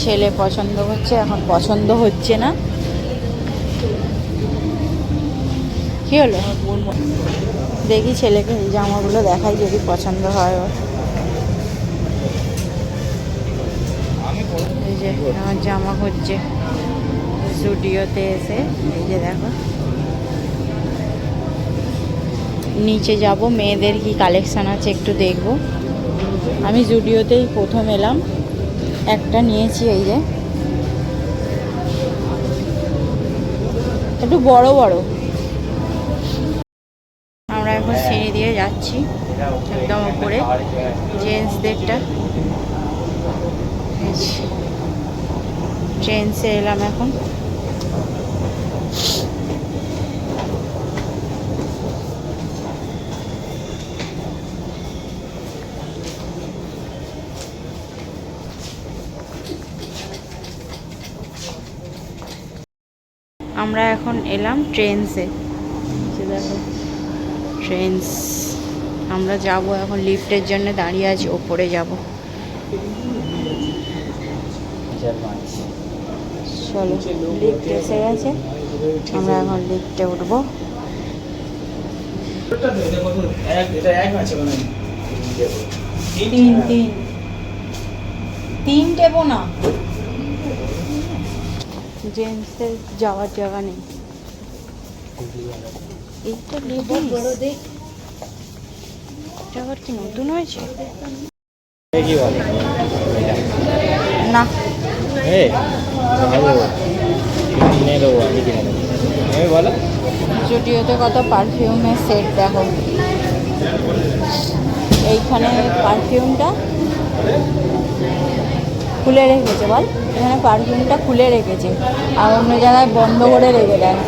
ছেলে পছন্দ করছে এখন পছন্দ হচ্ছে না। কি হলো? দেখি ছেলেকে এই জামাগুলো দেখাই যদি পছন্দ হয় ওর। এই যে আমার জামা হচ্ছে। স্টুডিওতে এসে, এই যে দেখো। নিচে যাব, মেয়েদের কি কালেকশান আছে একটু দেখব। আমি জুডিওতেই প্রথম এলাম। একটা নিয়েছি এই যে। একটু বড় বড়। আমরা এখন সিঁড়ি দিয়ে যাচ্ছি, একদম উপরে জেন্টসদেরটা ট্রেন্সে এলাম এখন। আমরা এখন এলাম ট্রেন্সে। দেখো। ট্রেন্স আমরা যাব এখন লিফটের জন্য দাঁড়িয়ে আছি ওপরে যাব। চলো লিফট এসে গেছে। আমরা এখন লিফটে উঠব। তিন তিন। তিন টেবো না। জেন্টসের যাওয়ার জায়গা নেই। এইটা লেডিস এটা আবার কি নতুন হয়েছে? না। জুডিওতে কত পারফিউমের সেট দেখো। এইখানে পারফিউমটা খুলে রেখেছে বল? এখানে পারফিউমটা খুলে রেখেছে। আর অন্য জায়গায় বন্ধ করে রেখে দেয়।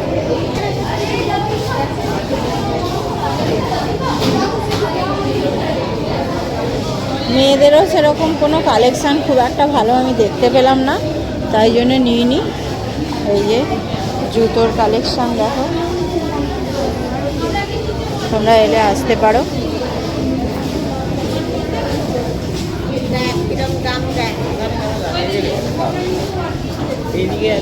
মেয়েদেরও সেরকম কোনো কালেকশান খুব একটা ভালো আমি দেখতে পেলাম না। তাই জন্য নিইনি। এই যে জুতোর কালেকশান দেখো। তোমরা এলে আসতে পারো। Hindi kaya.